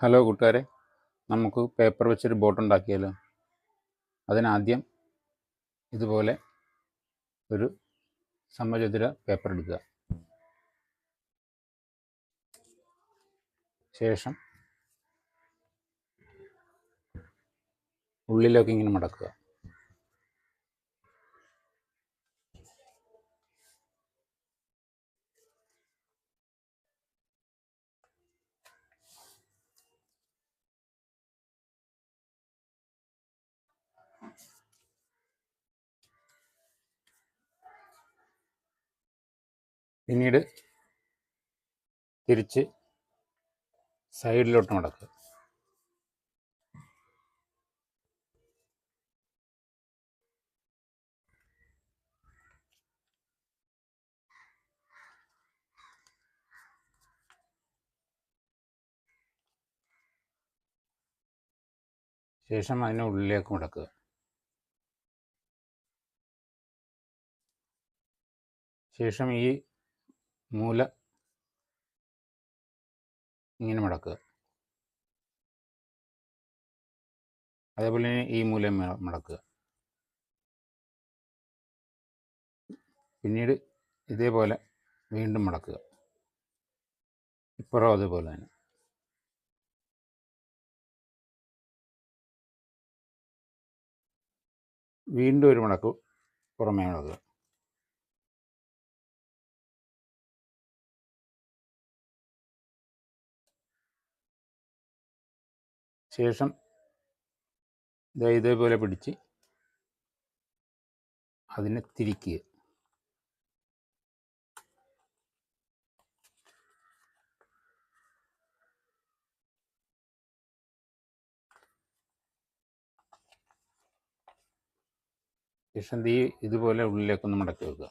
Hello കൂട്ടുകാരെ. നമുക്ക് paper വെച്ചൊരു ബോട്ട് ഉണ്ടാക്കിയാലോ? അതിനാദ്യം ഇതുപോലെ ഒരു സമചതുര പേപ്പർ എടുക്കുക. ശേഷം ഉള്ളിലൊക്കെ ഇങ്ങനെ മടക്കുക. പിന്നീട് തിരിച്ച് സൈഡിലോട്ട് മടക്കുക. ശേഷം അതിനെ ഉള്ളിലേക്ക് മടക്കുക. ശേഷം ഈ മൂല ഇങ്ങനെ മടക്കുക. അതേപോലെ തന്നെ ഈ മൂല മുടക്കുക. പിന്നീട് ഇതേപോലെ വീണ്ടും മടക്കുക. ഇപ്പുറം അതുപോലെ തന്നെ. വീണ്ടും ഒരു മടക്ക് പുറമേ മടക്കുക. ശേഷം ഇതാ ഇതേപോലെ പിടിച്ച് അതിനെ തിരിക്കുക. ശേഷം തീ ഇതുപോലെ ഉള്ളിലേക്കൊന്ന് മടക്കി വെക്കുക.